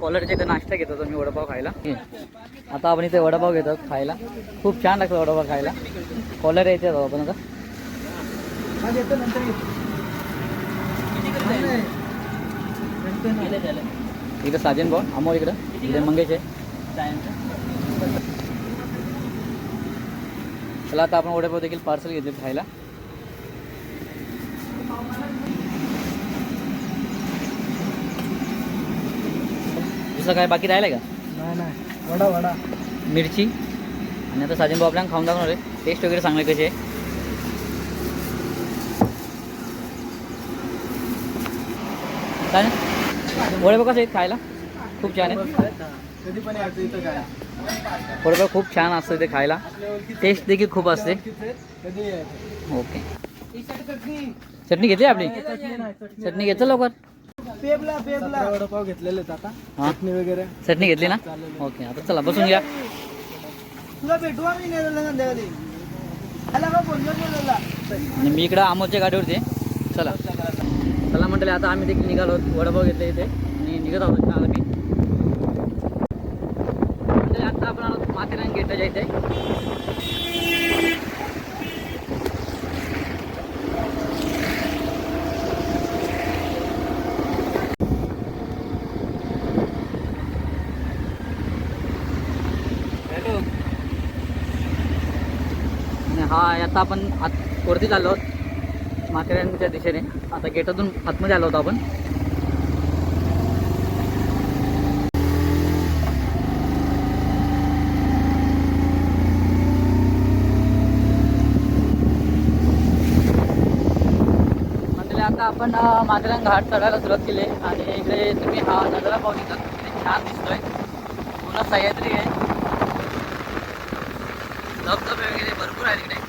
कॉलरच्या इथे नाश्ता घेतो मी वडापाव खायला. आता आपण इथे वडापाव घेतो खायला. खूप छान लागतं वडापाव खायला. कॉलर येते आपण आता. इकडे साजन भाऊ आमोर इकडं. इकडे मंगेश आहे. चला आता आपण वडापाव देखील पार्सल घेतले खायला. दुसरं काय बाकी राहिलं का? नाही नाही. वडा वडा. मिरची. आणि आता साजन भाऊ आपल्याला खाऊन दाखवणार आहे. टेस्ट वगैरे सांगणार कशी आहे? काय वडापाव कसं आहेत खायला. खूप छान आहे. कधी पण यायचं इथं काय वडापाव खूप छान असतं ते खायला. टेस्ट देखील खूप असते. कधी यायचं? ओके चटणी. घेतली आपली? चटणी घेतलं लवकर? पेबला पेबला. वडापाव घेतलेले आता. हा? चटणी वगैरे. चटणी घेतली ना? ओके आता चला बसून घ्या. तुला भेटू आम्ही संध्याकाळी. आला का आणि मी इकडं अमोलच्या गाडीवरती आहे. चला. चला म्हटले आता आम्ही देखील निघालो. आहोत. वडापाव घेतले इथे. आणि निघत आहोत ना आम्ही. आता आपण आलो माथेरान गेटला जायचं आहे आणि हा आता आपण आत वरती चाललो आहोत. माथेरानच्या दिशेने. आता गेटातून आतमध्ये आलो होतो आपण. म्हणजे आता आपण माथेरान घाट चढायला सुरुवात केली आणि इकडे तुम्ही हा नजारा पाहू शकता. छान दिसतोय. पूर्ण सह्याद्री आहे. धबधबे वगैरे भरपूर आहे तिकडे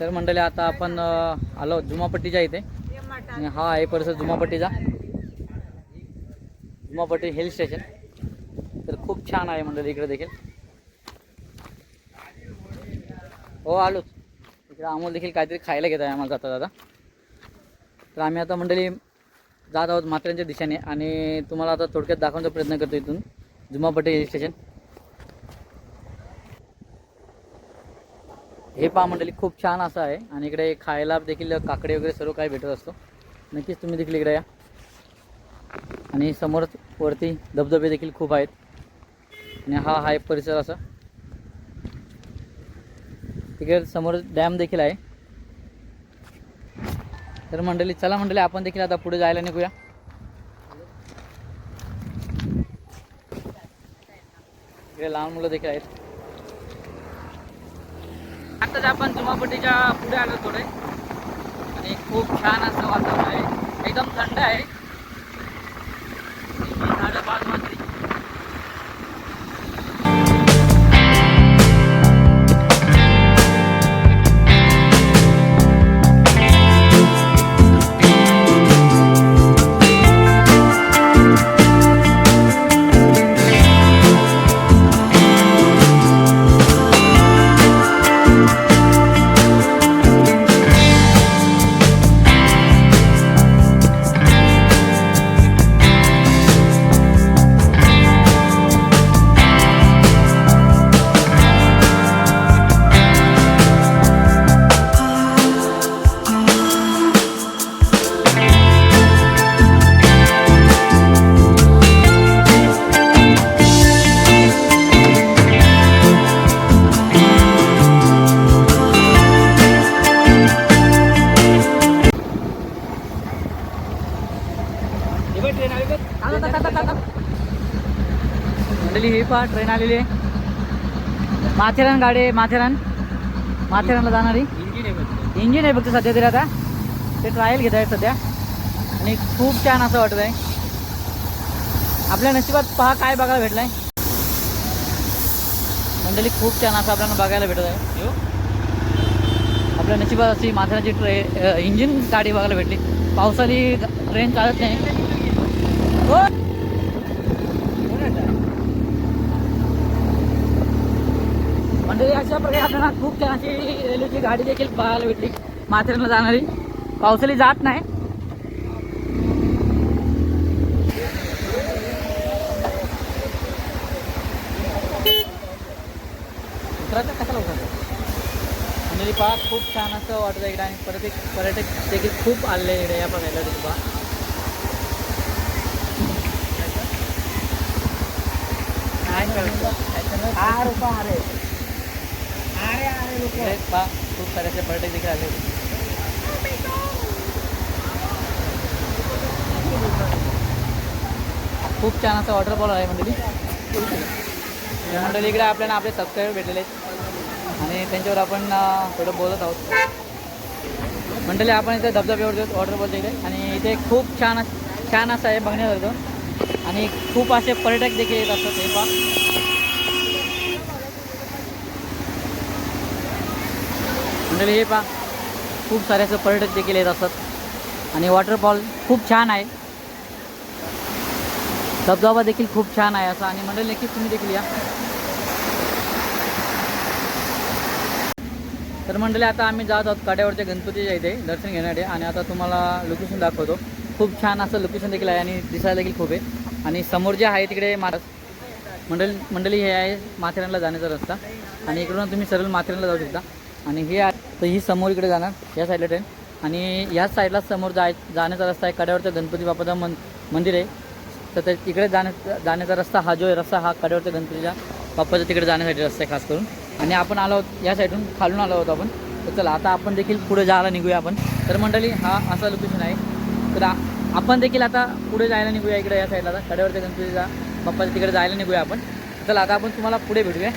तर मंडळी आता आपण आलो जुमापट्टीच्या इथे. हा आहे परिसर जुमापट्टीचा. जुमापट्टी हिल स्टेशन. तर खूप छान आहे मंडळी इकडे देखील. हो आलोच. इकडे अमोल देखील काहीतरी खायला घेत आहे आम्हाला जाता जाता तर आम्ही आता मंडळी जात आहोत मात्र्यांच्या दिशेने. आणि तुम्हाला आता थोडक्यात दाखवण्याचा प्रयत्न करतो इथून. Jumapatti hill station. हे पहा मंडळी खूप छान असं आहे. आणि इकडे खायला देखील काकडे वगैरे सर्व काही भेटत असतो. नक्कीच तुम्ही देखील इकडे या. आणि समोर वरती धबधबे देखील खूप आहेत. आणि हा आहे परिसर असा. तिकडे समोर डॅम देखील आहे. तर मंडळी चला मंडळी आपण देखील आता पुढे जायला निघूया. इकडे लहान मुलं देखील आहेत. आताच आपण जुमापट्टीच्या पुढे आलो थोडे. आणि खूप छान असं वातावरण आहे. एकदम थंड आहे. पहा ट्रेन आलेली आहे. माथेरान गाडी आहे माथेरान. माथेरानला जाणारी. इंजिन आहे फक्त सध्या तरी आता. ते ट्रायल घेत आहेत सध्या. आणि खूप छान असं वाटत आहे आपल्या नशिबात पहा काय बघायला भेटलंय. मंडळी खूप छान असं आपल्याला बघायला भेटत आहे. आपल्या नशिबात अशी माथेरानची ट्रे इंजिन गाडी बघायला भेटली. पावसाळी ट्रेन चालत नाही. अशा प्रकारे आपल्याला खूप छानशी रेल्वेची गाडी देखील पाहायला भेटली. माथेरला जाणारी. पावसाळी जात नाही. कशाला पहा खूप छान असं वाटतं इकडे आणि परत एक पर्यटक देखील खूप आले इकडे. या बघायला पहा. काय करतो? पहा खूप सारे असे पर्यटक देखील आले होते खूप छान असं वॉटरफॉल आहे मंडळी. मंडळी इकडे आपल्याला आपले सबस्क्राईबर भेटलेले आहेत. आणि त्यांच्यावर आपण थोडं बोलत आहोत. मंडळी आपण इथे धबधब्यावर जाऊ वॉटरफॉलच्या इकडे आणि इथे खूप छान छान असं आहे बघण्यासारखं. आणि खूप असे पर्यटक देखील येत असतात हे पहा मंडळी हे पहा. खूप सारे असं पर्यटक देखील येत असतात. आणि वॉटरफॉल खूप छान आहे. धबधबा देखील खूप छान आहे असा. आणि मंडळी नक्कीच तुम्ही देखील या. तर मंडळी आता आम्ही जात आहोत काट्यावरच्या गणपतीच्या इथे दर्शन घेण्यासाठी. आणि आता तुम्हाला लोकेशन दाखवतो. खूप छान असं लोकेशन देखील आहे आणि दिसायला देखील खूप आहे. आणि समोर जे आहे तिकडे महाराज मंडळी मंडळी हे आहे माथेरानला जाण्याचा रस्ता. आणि इकडून तुम्ही सरळ माथेरानला जाऊ शकता. आणि हे आहे तर ही समोर इकडे जाणार या साईडला ट्रेन आणि ह्याच साईडला समोर जाय जाण्याचा रस्ता आहे कड्यावरचा गणपती बापाचं मन मंदिर आहे. तर ते तिकडे जाण्या जाण्याचा रस्ता हा जो आहे रस्ता हा कड्यावरच्या गणपतीच्या बाप्पाच्या तिकडे जाण्यासाठी रस्ता आहे खास करून. आणि आपण आलो आहोत या साईडून खालून आलो आहोत आपण. तर चला आता आपण देखील पुढे जायला निघूया आपण. तर मंडळी हा असा लोकेशन आहे. तर आपण देखील आता पुढे जायला निघूया इकडे या साईडला आता कड्यावरच्या गणपतीच्या बाप्पाच्या तिकडे जायला निघूया आपण. चला आता आपण तुम्हाला पुढे भेटूया.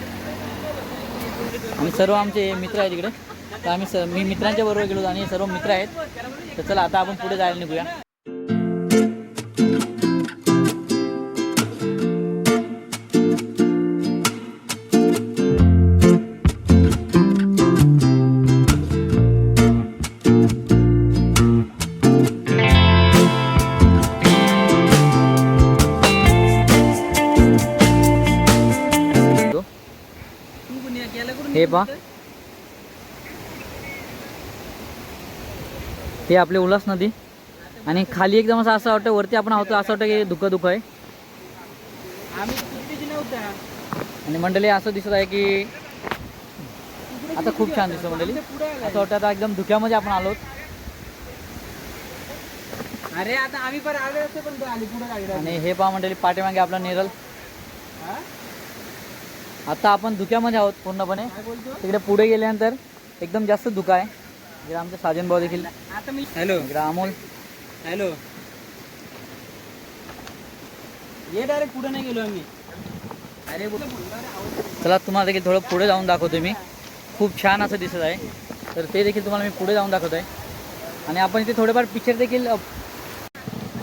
आणि सर्व आमचे मित्र आहेत इकडे. तर आम्ही स मी मित्रांच्या बरोबर गेलो आणि सर्व मित्र आहेत. तर चला आता आपण पुढे जायला निघूया. हे पहा. हे आपले उल्हास नदी. आणि खाली एकदम असं असं वाटतं वरती आपण आहोत असं वाटतं की धुकं धुकं आहे आणि मंडळी असं दिसत आहे की आता खूप छान दिसतं मंडळी. असं वाटतं आता एकदम धुक्यामध्ये आपण आलो अरे आता आम्ही पण आले असते पण तो आली पुढे आणि हे पहा मंडळी पाठीमागे आपला नेरल? आता आपण धुक्यामध्ये आहोत पूर्णपणे. तिकडे पुढे गेल्यानंतर एकदम जास्त धुका आहे. इकडे आमचे साजन भाऊ देखील. आता मी हॅलो. इकडे अमोल हॅलो. ये डायरेक्ट पुढे नाही गेलो आम्ही. अरे चला तुम्हाला देखील थोडं पुढे जाऊन दाखवतो मी. खूप छान असं दिसत आहे. तर ते देखील तुम्हाला मी पुढे जाऊन दाखवतो आहे आणि आपण इथे थोडेफार पिक्चर देखील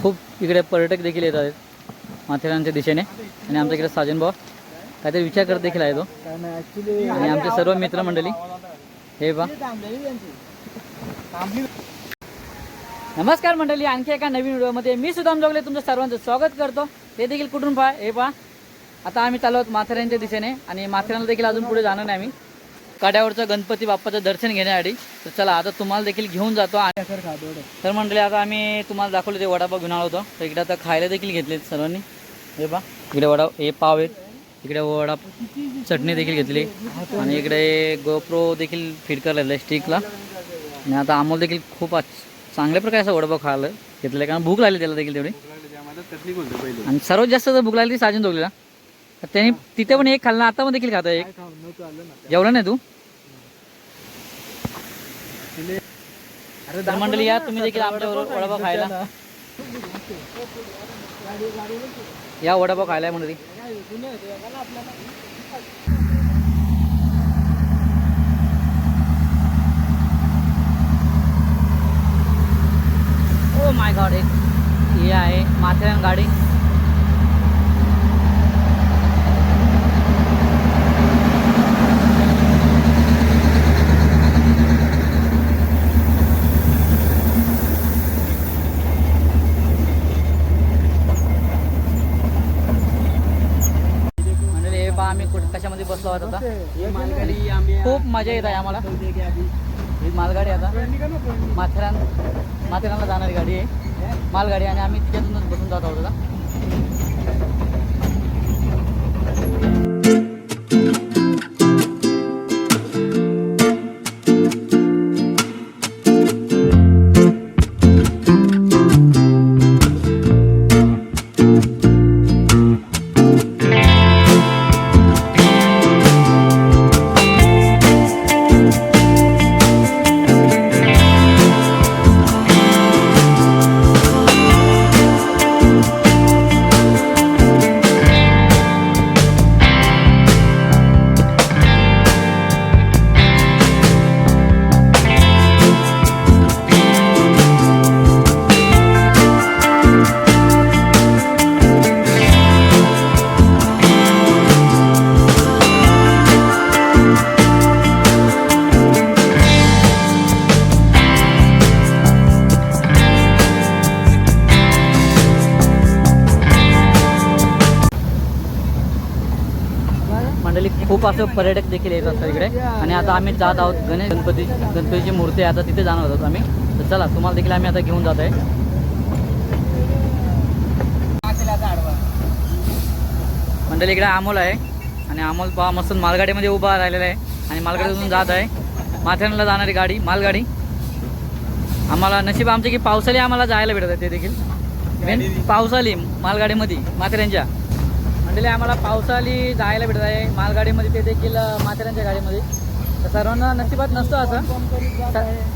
खूप इकडे पर्यटक देखील येत आहेत. माथेरानच्या दिशेने. आणि आमच्या इकडे साजन भाऊ. काहीतरी विचार करत देखील आहे तो. आणि आमचे सर्व मित्रमंडळी. हे पहा. नमस्कार मंडळी आणखी एका नवीन व्हिडिओमध्ये मी सुदाम जोगले तुमचं सर्वांचं स्वागत करतो. ते देखील कुठून पहा हे पहा. आता आम्ही चाललो आहोत माथेरानच्या दिशेने आणि माथेरानला देखील अजून पुढे जाणार नाही आम्ही. काड्यावरचं गणपती बाप्पाचं दर्शन घेण्यासाठी तर चला आता तुम्हाला देखील घेऊन जातो आणि तर मंडळी आता आम्ही तुम्हाला दाखवलं ते वडापाव घेऊन आलो होतो. तर इकडे आता खायला देखील घेतले सर्वांनी. हे पहा इकडे वडा हे पाव आहेत. इकडे वडा चटणी देखील घेतली. आणि इकडे गोप्रो देखील फिट करलेलं आहे स्टिकला. आणि आता अमोल देखील खूप चांगल्या प्रकारे असं वडापाव खायला घेतलेलं आहे. कारण भूक लागली त्याला देखील तेवढी. आणि सर्वात जास्त जर भूक लागली ती साजन दोघलीला तर त्यांनी तिथे पण एक खाल्ला आता पण देखील खातो एक. जेवला नाही तू? तर मंडळी या तुम्ही देखील आमच्याबरोबर वडापाव खायला. या वडापाव खायला मंडळी. गॉड एक हे आहे माथेरान गाडी. म्हणजे हे पहा आम्ही कुठं कशामध्ये बसलो आहोत आता? मालगाडी आम्ही खूप मजा येत आहे आम्हाला. ही मालगाडी आता. माथेरान माथेरानला जाणारी गाडी आहे. मालगाडी आणि आम्ही तिच्यातूनच बसून जात आहोत आता. खूप असं पर्यटक देखील येत असतात इकडे. आणि आता आम्ही जात आहोत गणेश गणपती गणपतीची मूर्ती आहे आता तिथे जाणार आहोत आम्ही. तर चला तुम्हाला देखील आम्ही आता घेऊन जात आहे मंडळी इकडे अमोल आहे. आणि अमोल पहा मस्त मालगाडीमध्ये उभा राहिलेला आहे. आणि मालगाडीतून जात आहे. माथेरानला जाणारी गाडी मालगाडी. आम्हाला नशीब आमचे की पावसाळी आम्हाला जायला भेटत आहे ते देखील. पावसाळी मालगाडीमध्ये माथेरानच्या मंडळी आम्हाला पावसाळी जायला भेटत आहे. मालगाडीमध्ये ते देखील माथेरानच्या गाडीमध्ये. तर सर्वांना नशिबात नसतो असं.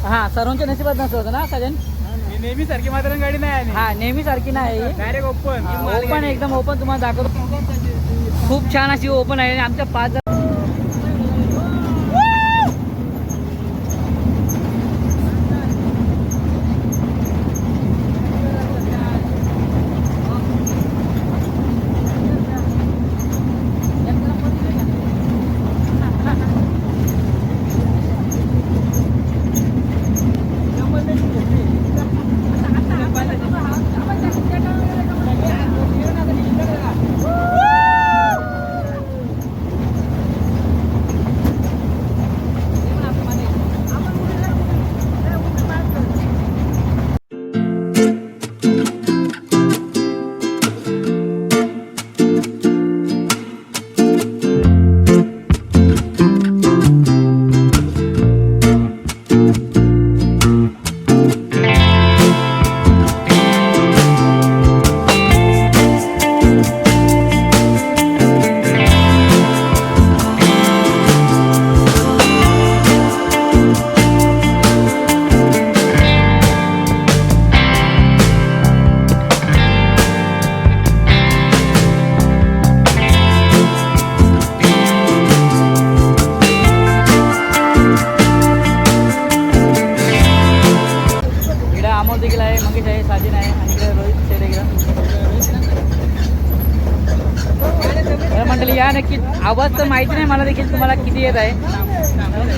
हां सर्वांच्या नशिबात नसतो असं ना सजन? नेहमी सारखी मात्र गाडी नाही हा नेहमी सारखी नाही. डायरेक्ट ओपन ओपन एकदम ओपन तुम्हाला दाखवतो. खूप छान अशी ओपन आहे आणि आमच्या पाच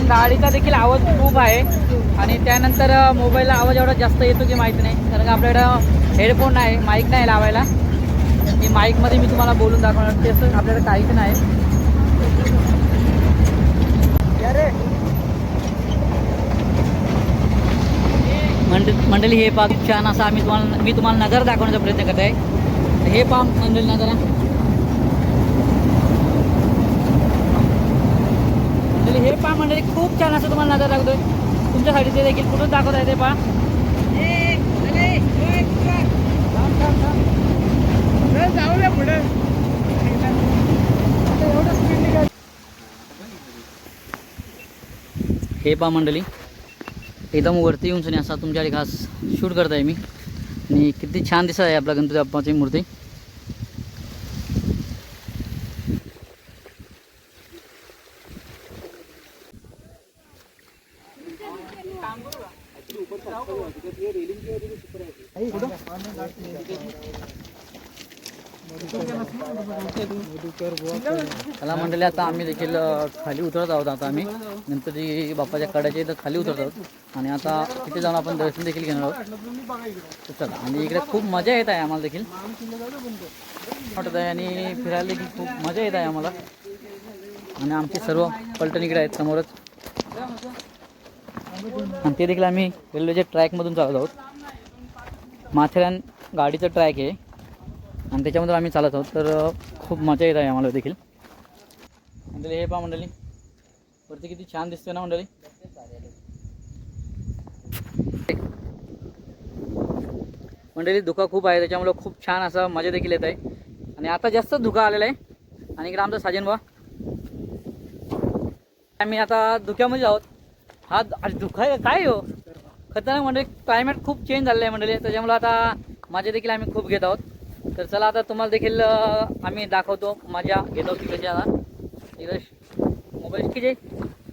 गाडीचा देखील आवाज खूप आहे. आणि त्यानंतर मोबाईलला आवाज एवढा जास्त येतो की माहिती नाही. कारण का आपल्याकडं हेडफोन नाही माईक नाही लावायला. मी माईकमध्ये मी तुम्हाला बोलून दाखवणार. ते असं काहीच नाही. मंड मंडळी हे पहा खूप छान असं आम्ही तुम्हाला मी तुम्हाला नगर दाखवण्याचा प्रयत्न करत आहे हे पहा मंडळी नगर मंडळी खूप छान असं तुम्हाला नगर दाखवतोय तुमच्यासाठी ते देखील कुठून दाखवत आहे ते पहा जाऊया पुढे. हे पहा मंडळी एकदम वरती येऊन सनी असा तुमच्याकडे खास शूट करत आहे मी. आणि किती छान दिसत आहे आपला गणपती बाप्पाची मूर्ती. मला मंडळी आता आम्ही देखील खाली उतरत आहोत आता आम्ही. नंतर जी बाप्पाच्या कड्याच्या इथं खाली उतरत आहोत. आणि आता तिथे जाऊन आपण दर्शन देखील घेणार आहोत. चला आणि इकडे खूप मजा येत आहे आम्हाला देखील. वाटत आहे आणि फिरायला देखील खूप मजा येत आहे आम्हाला. आणि आमचे सर्व पलटण इकडे आहेत समोरच. आणि ते देखील आम्ही रेल्वेच्या ट्रॅकमधून चालत आहोत. माथेरान गाडीचं ट्रॅक आहे. आणि त्याच्यामधून आम्ही चालत आहोत. तर खूप मजा येत आहे आम्हाला देखील. मंडळी हे पहा मंडळी. वरती किती छान दिसतोय ना मंडळी? मंडळी धुका खूप आहे त्याच्यामुळं खूप छान असा मजा देखील येत आहे. आणि आता जास्त धुका आलेला आहे. आणि इकडे आमचा साजन बा आम्ही आता धुक्यामध्ये आहोत. हा अरे धुका आहे काय हो? खतरनाक मंडळी क्लायमेट खूप चेंज झालेलं आहे मंडळी. त्याच्यामुळे आता मजा देखील आम्ही खूप घेत आहोत. तर चला आता तुम्हाला देखील आम्ही दाखवतो मजा घेतो तिकडच्या आता. मोबाईल की जे?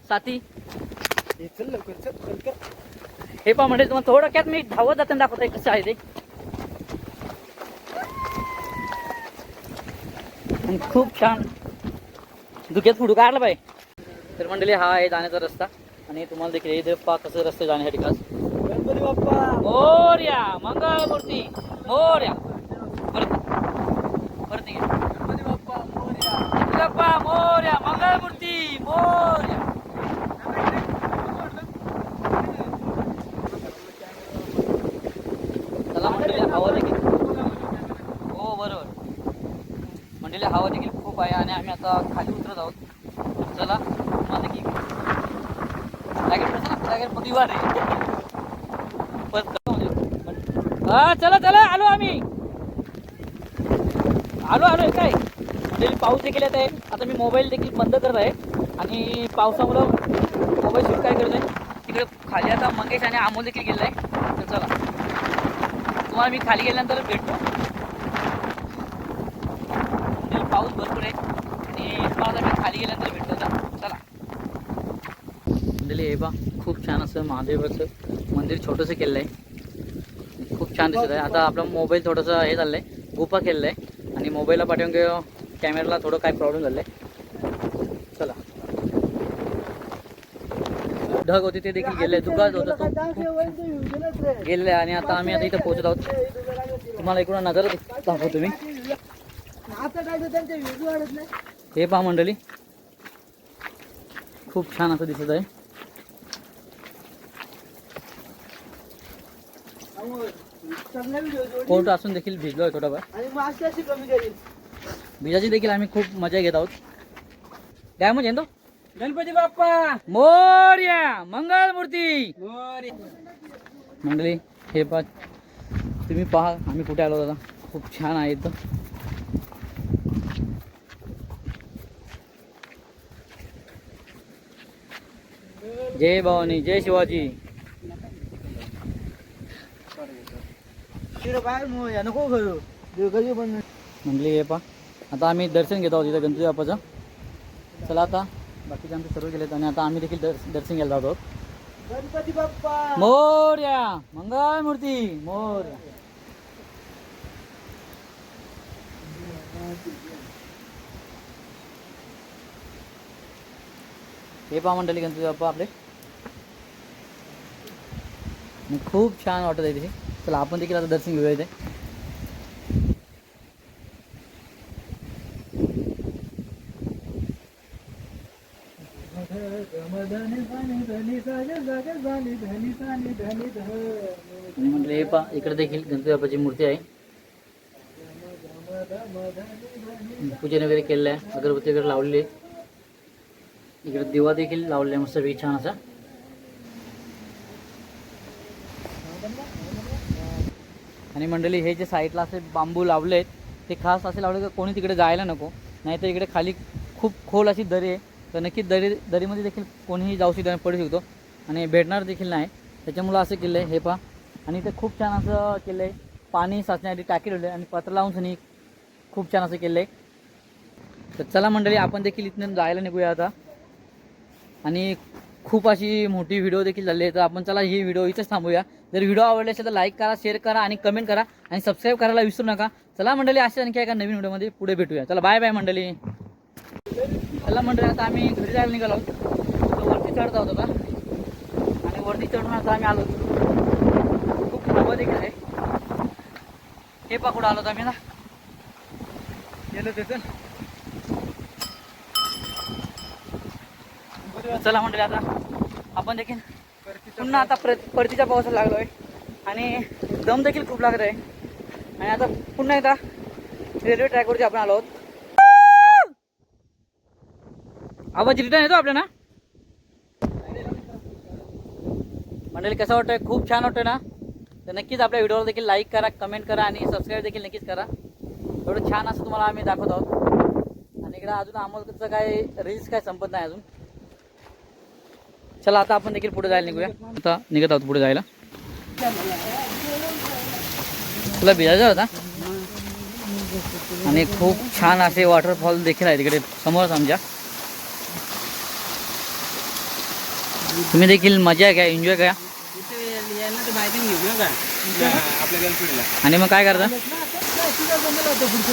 साथी. चल लवकर चल लवकर हे पहा म्हणजे तुम्हाला थोडक्यात मी धावत जाताना दाखवतोय कसं आहे ते. आणि खूप छान. धुक्यात फुडू काढला पाहिजे तर मंडळी हा आहे जाण्याचा रस्ता. आणि तुम्हाला देखील इथे पहा कसं रस्ते जाण्यासाठी खास. गणपती बाप्पा. मोर्या मंगळमूर्ती. मोर्या. परत परत. गणपती बाप्पा मोरया. बाप्पा मोरया. चला मंडळी हवा देखील हो बरोबर. मंडळी हवा देखील खूप आहे आणि आम्ही आता खाली उतरत आहोत. चला तुम्हाला की लागेल आहे लागेल पदी परत हा चला चला आलो आम्ही. आलो आलो काय म्हणजे पाऊस देखील येत आहे. आता मी मोबाईल देखील बंद करत आहे. आणि पावसामुळं मोबाईल शूट काय करत आहे तिकडे खाली आता मंगेश आणि अमोल देखील गेलेला आहे तर चला. तुम्हाला मी खाली गेल्यानंतर भेटतो. पाऊस भरपूर आहे. आणि तुम्हाला मी खाली गेल्यानंतर भेटतो. आता चला. मंडळी हे बा खूप छान असं महादेवाचं मंदिर छोटंसं केलेलं आहे. खूप छान दिसत आहे. आता आपला मोबाईल थोडंसं हे झालं आहे गुफा केलेलं आहे. आणि मोबाईलला पाठवून कॅमेराला थोडं काय प्रॉब्लेम झालं आहे चला ढग होते ते देखील गेले दुकान होतं गेले आणि आता आम्ही आता इथं पोहोचत आहोत. तुम्हाला इकडून नजर दाखवतो मी हे पहा मंडळी. खूप छान असं दिसत आहे. कोर्ट असून देखील भिजलो आहे थोडाफार. भिजाची देखील आम्ही खूप मजा घेत आहोत. काय म्हणजे तो? गणपती बाप्पा! मोर्या! मंगल मूर्ती मंडळी हे पहा तुम्ही पहा आम्ही कुठे आलो आता खूप छान आहे इथं. जय भवानी जय शिवाजी. नको करू. मंडळी हे पहा. आता आम्ही दर्शन घेत आहोत इथं गणपती बाप्पाचं. चला आता. बाकीचे आमचे सर्व गेलेत आणि आता आम्ही देखील दर्श दर्शन घ्यायला जात आहोत. गणपती बाप्पा! मोर्या! मंगल मूर्ती! मोर्या! हे पहा मंडळी गणपती बाप्पा आपले. खूप छान वाटत आहे तिथे. चला आपण देखील आता दर्शन घेऊया इथे आणि म्हटलं हे पहा इकडे देखील गणपती बाप्पाची मूर्ती आहे. पूजन वगैरे केलेलं आहे. अगरबत्ती वगैरे लावलेली आहे इकडे दिवा देखील लावलेला आहे. मस्तपैकी छान असा. आणि मंडळी हे जे साईडला असे बांबू लावले आहेत ते खास असे लावले की कोणी तिकडे जायला नको. नाहीतर इकडे खाली खूप खोल अशी दरी आहे. तर नक्कीच दरी दरीमध्ये देखील कोणीही जाऊ शकतो पडू शकतो. आणि भेटणार देखील नाही. त्याच्यामुळं असं केलं आहे हे पहा. आणि ते खूप छान असं केलं आहे पाणी साचण्यासाठी टाकी ठेवले आणि पत्र लावून सनी खूप छान असं केलं आहे तर चला मंडळी आपण देखील इथून जायला निघूया आता. आणि खूप अशी मोठी व्हिडिओ देखील झाली आहे. तर आपण चला ही व्हिडिओ इथंच थांबूया. जर व्हिडिओ आवडले असेल तर लाईक करा शेअर करा आणि कमेंट करा आणि सबस्क्राईब करायला विसरू नका. चला मंडळी अशा आणखी एका नवीन व्हिडिओमध्ये पुढे भेटूया. चला बाय बाय मंडळी. चला मंडळी आता आम्ही घरी जायला निघालो. तर वरती चढत आहोत आता. आणि वरती चढून आता आम्ही आलो. देखील आहे हे पकडून आलो आम्ही ना. गेलो तिथं चला मंडळी आता आपण देखील पुन्हा आता प्र परतीच्या पावसाला लागलो आहे आणि दम देखील खूप लागत आहे. आणि आता पुन्हा एकदा रेल्वे ट्रॅकवरती आपण आलो आहोत. आवाज रिटर्न येतो आपल्याला मंडळी कसं वाटतंय? खूप छान वाटतंय ना? तर नक्कीच आपल्या व्हिडिओला देखील लाईक करा कमेंट करा आणि सबस्क्राईब देखील नक्कीच करा. एवढं छान असं तुम्हाला आम्ही दाखवत आहोत. आणि इकडं अजून अमोलचं काय रील्स काय संपत नाही अजून. चला आता आपण देखील पुढे जायला निघूया. आता निघत आहोत पुढे जायला. तुला भिजायचा होता? आणि खूप छान असे वॉटरफॉल देखील आहेत तिकडे समोरच आमच्या. तुम्ही देखील मजा घ्या एन्जॉय करा. का आणि मग काय करता?